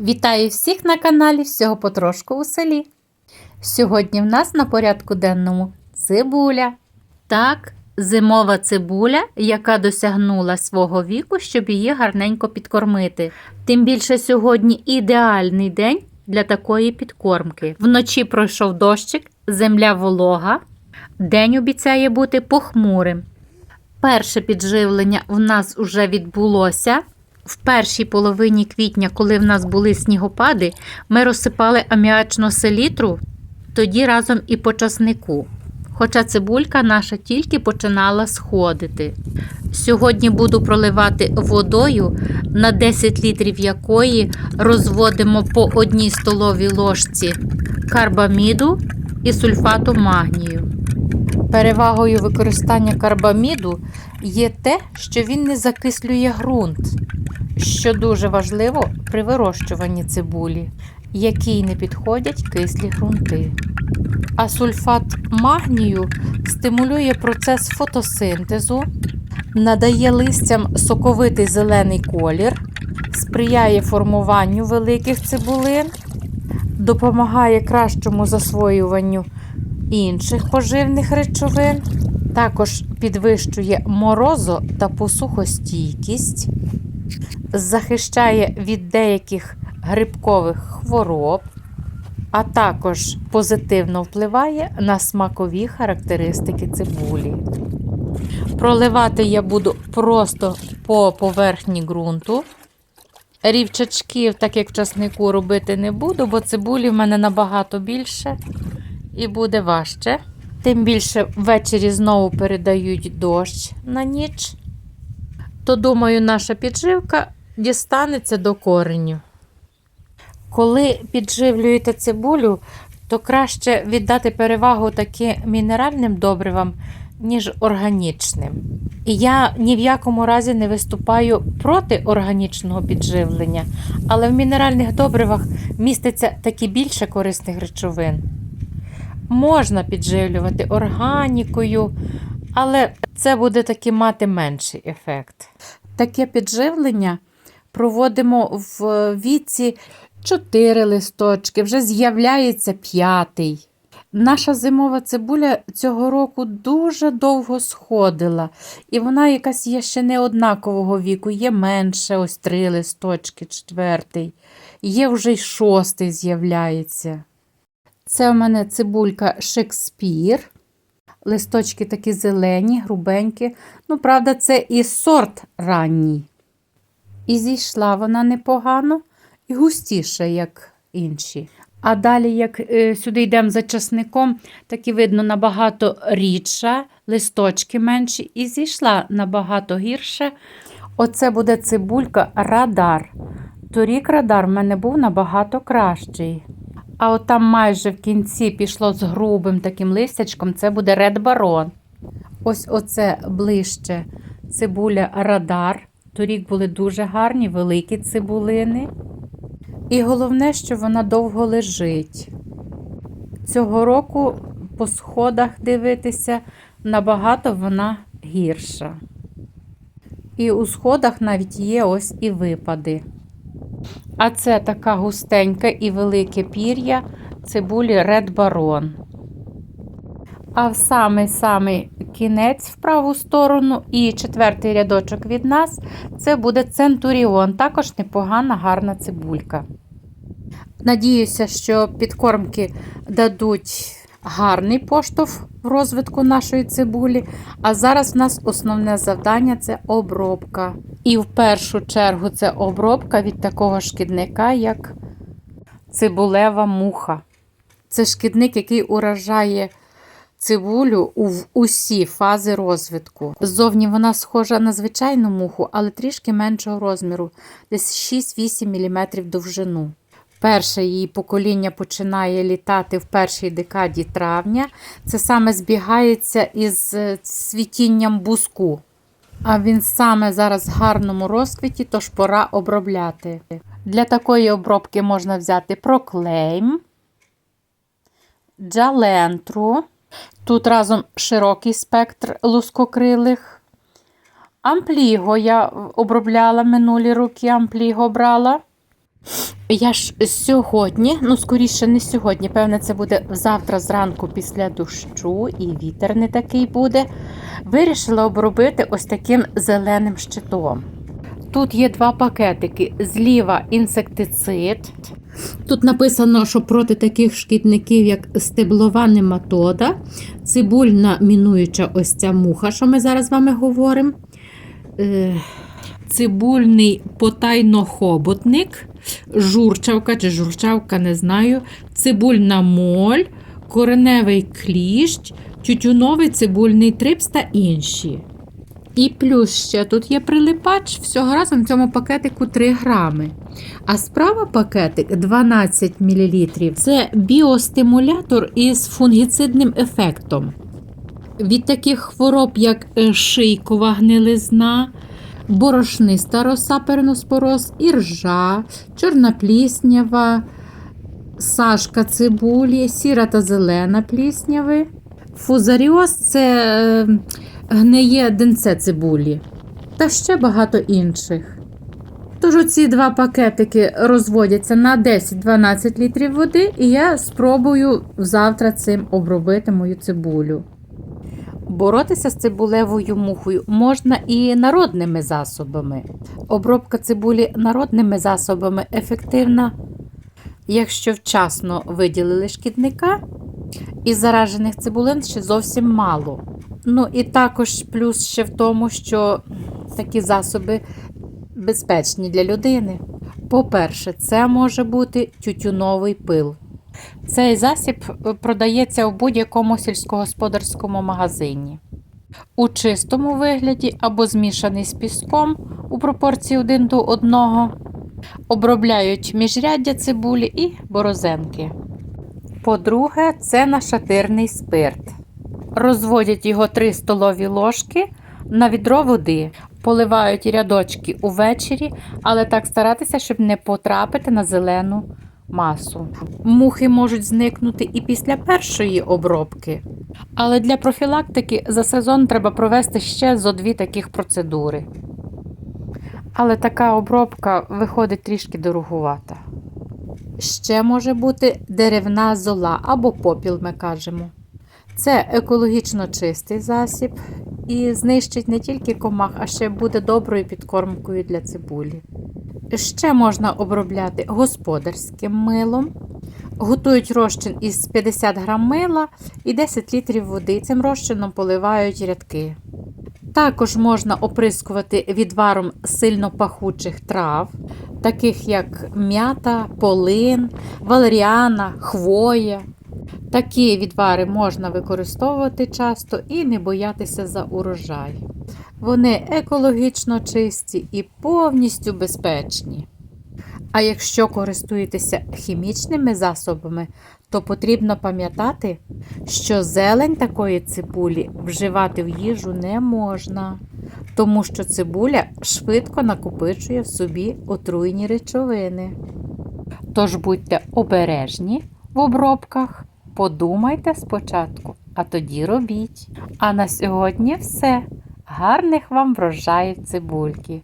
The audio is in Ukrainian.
Вітаю всіх на каналі Всього потрошку у селі. Сьогодні в нас на порядку денному цибуля. Так, зимова цибуля, яка досягнула свого віку, щоб її гарненько підкормити. Тим більше сьогодні ідеальний день для такої підкормки. Вночі пройшов дощик, земля волога. День обіцяє бути похмурим. Перше підживлення в нас вже відбулося. В першій половині квітня, коли в нас були снігопади, ми розсипали аміачну селітру, тоді разом і по часнику. Хоча цибулька наша тільки починала сходити. Сьогодні буду проливати водою, на 10 літрів якої розводимо по одній столовій ложці карбаміду і сульфату магнію. Перевагою використання карбаміду є те, що він не закислює ґрунт, що дуже важливо при вирощуванні цибулі, якій не підходять кислі ґрунти. А сульфат магнію стимулює процес фотосинтезу, надає листям соковитий зелений колір, сприяє формуванню великих цибулин, допомагає кращому засвоюванню інших поживних речовин, також підвищує морозо та посухостійкість, захищає від деяких грибкових хвороб, а також позитивно впливає на смакові характеристики цибулі. Проливати я буду просто по поверхні ґрунту. Рівчачків, так як в часнику, робити не буду, бо цибулі в мене набагато більше і буде важче. Тим більше ввечері знову передають дощ на ніч. То, думаю, наша підживка дістанеться до кореню. Коли підживлюєте цибулю, то краще віддати перевагу таки мінеральним добривам, ніж органічним. І я ні в якому разі не виступаю проти органічного підживлення, але в мінеральних добривах міститься таки більше корисних речовин. Можна підживлювати органікою, але це буде таки мати менший ефект. Таке підживлення проводимо в віці 4 листочки, вже з'являється п'ятий. Наша зимова цибуля цього року дуже довго сходила, і вона якась є ще не однакового віку, є менше, ось три листочки, четвертий, є вже й шостий з'являється. Це у мене цибулька Шекспір. Листочки такі зелені, грубенькі. Ну, правда, це і сорт ранній. І зійшла вона непогано і густіша, як інші. А далі, як е, сюди йдемо за часником, так і видно набагато рідша, листочки менші, і зійшла набагато гірше. Оце буде цибулька радар. Торік радар в мене був набагато кращий. А от там майже в кінці пішло з грубим таким листячком, це буде Ред Барон. Ось оце ближче цибуля радар. Торік були дуже гарні, великі цибулини. І головне, що вона довго лежить. Цього року по сходах дивитися, набагато вона гірша. І у сходах навіть є ось і випади. А це така густенька і велике пір'я цибулі Red Baron. А в самий-самий кінець в праву сторону і четвертий рядочок від нас це буде Центуріон. Також непогана гарна цибулька. Надіюся, що підкормки дадуть гарний поштовх в розвитку нашої цибулі. А зараз в нас основне завдання це обробка. І в першу чергу це обробка від такого шкідника, як цибулева муха. Це шкідник, який уражає цибулю у усі фази розвитку. Ззовні вона схожа на звичайну муху, але трішки меншого розміру, десь 6-8 мм довжину. Перше її покоління починає літати в першій декаді травня. Це саме збігається із цвітінням буску. А він саме зараз в гарному розквіті, тож пора обробляти. Для такої обробки можна взяти проклейм, джалентру. Тут разом широкий спектр лускокрилих. Ампліго я обробляла минулі роки, ампліго брала. Я ж сьогодні, ну скоріше не сьогодні, певне, це буде завтра зранку після дощу, і вітер не такий буде. Вирішила обробити ось таким зеленим щитом. Тут є два пакетики. Зліва інсектицид. Тут написано, що проти таких шкідників, як стеблова нематода, цибульна мінуюча ось ця муха, що ми зараз з вами говоримо. Е, Цибульний потайнохоботник, журчавка чи журчавка, не знаю, цибульна моль, кореневий кліщ, тютюновий цибульний трипс та інші. І плюс ще тут є прилипач, всього разом в цьому пакетику 3 грами. А справа пакетик 12 мл. Це біостимулятор із фунгіцидним ефектом. Від таких хвороб, як е, шийкова гнилизна, борошниста роса переноспороз, іржа, чорна пліснява, сашка цибулі, сіра та зелена плісняви. Фузаріоз це е, гниє денце цибулі та ще багато інших. Тож оці два пакетики розводяться на 10-12 літрів води, і я спробую завтра цим обробити мою цибулю. Боротися з цибулевою мухою можна і народними засобами. Обробка цибулі народними засобами ефективна, якщо вчасно виділили шкідника, і заражених цибулин ще зовсім мало. Ну і також плюс ще в тому, що такі засоби безпечні для людини. По-перше, це може бути тютюновий пил. Цей засіб е, продається в будь-якому сільськогосподарському магазині. У чистому вигляді або змішаний з піском у пропорції 1 до 1. Обробляють міжряддя цибулі і борозенки. По-друге, це нашатирний спирт. Розводять його 3 столові ложки на відро води. Поливають рядочки увечері, але так старатися, щоб не потрапити на зелену масу. Мухи можуть зникнути і після першої обробки. Але для профілактики за сезон треба провести ще зо дві таких процедури. Але така обробка виходить трішки дорогувата. Ще може бути деревна зола або попіл, ми кажемо. Це екологічно чистий засіб і знищить не тільки комах, а ще буде доброю підкормкою для цибулі. Ще можна обробляти господарським милом. Готують розчин із 50 грам мила і 10 літрів води. Цим розчином поливають рядки. Також можна оприскувати відваром сильно пахучих трав, таких як м'ята, полин, валеріана, хвоя. Такі відвари можна використовувати часто і не боятися за урожай. Вони екологічно чисті і повністю безпечні. А якщо користуєтеся хімічними засобами, то потрібно пам'ятати, що зелень такої цибулі вживати в їжу не можна, тому що цибуля швидко накопичує в собі отруйні речовини. Тож будьте обережні в обробках, подумайте спочатку, а тоді робіть. А на сьогодні все. Гарних вам врожаїв цибульки!